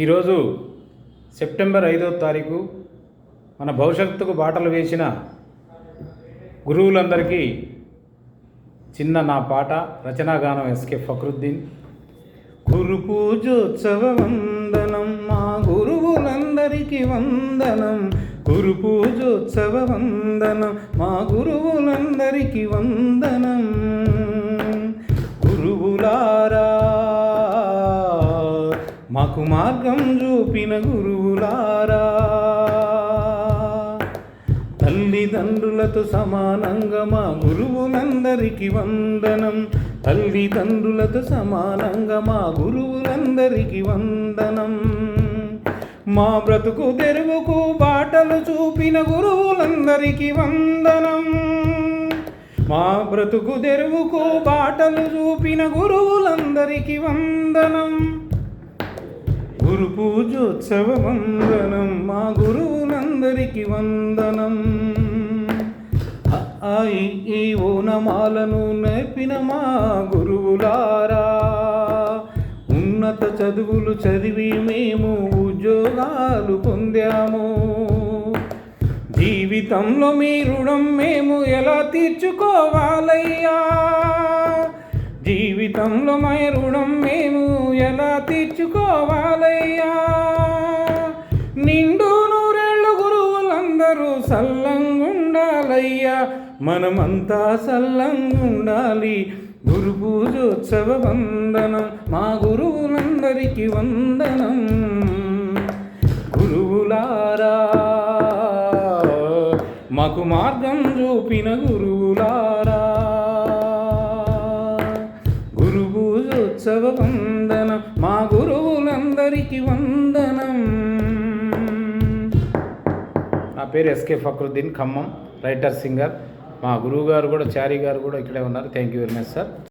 ఈరోజు సెప్టెంబర్ ఐదో తారీఖు మన భవిష్యత్తుకు బాటలు వేసిన గురువులందరికీ చిన్న నా పాట రచనాగానం ఎస్కే ఫక్రుద్దీన్. గురు పూజోత్సవ వందనం మా గురువులందరికీ వందనం. గురు పూజోత్సవ వందనం మా గురువులందరికీ వందనం. మాకు మార్గం చూపిన గురువులారా. తల్లిదండ్రులతో సమానంగా మా గురువులందరికీ వందనం. తల్లిదండ్రులతో సమానంగా మా గురువులందరికీ వందనం. మా బ్రతుకు తెరువుకు బాటలు చూపిన గురువులందరికీ వందనం. మా బ్రతుకు తెరువుకు బాటలు చూపిన గురువులందరికీ వందనం. గురు పూజోత్సవ వందనం మా గురువులందరికీ వందనం. ఈ ఓనమాలను నేర్పిన మా గురువులారా. ఉన్నత చదువులు చదివి మేము ఉద్యోగాలు పొందాము. జీవితంలో మీ రుణం మేము ఎలా తీర్చుకోవాలయ్యా? జీవితంలో మై రుణం మేము ఎలా తీర్చుకోవాలయ్యా? నిండు నూరేళ్ళు గురువులందరూ సల్లంగుండాలయ్యా. మనమంతా సల్లంగుండాలి. గురు పూజోత్సవ వందనం మా గురువులందరికీ వందనం. గురువులారా మాకు మార్గం చూపిన గురువులారా. మా గురువులందరికీ వందనం. నా పేరు SK Fakruddin Khammam writer singer మా గురువు గారు కూడా చారీ గారు కూడా ఇక్కడే ఉన్నారు. Thank you very much sir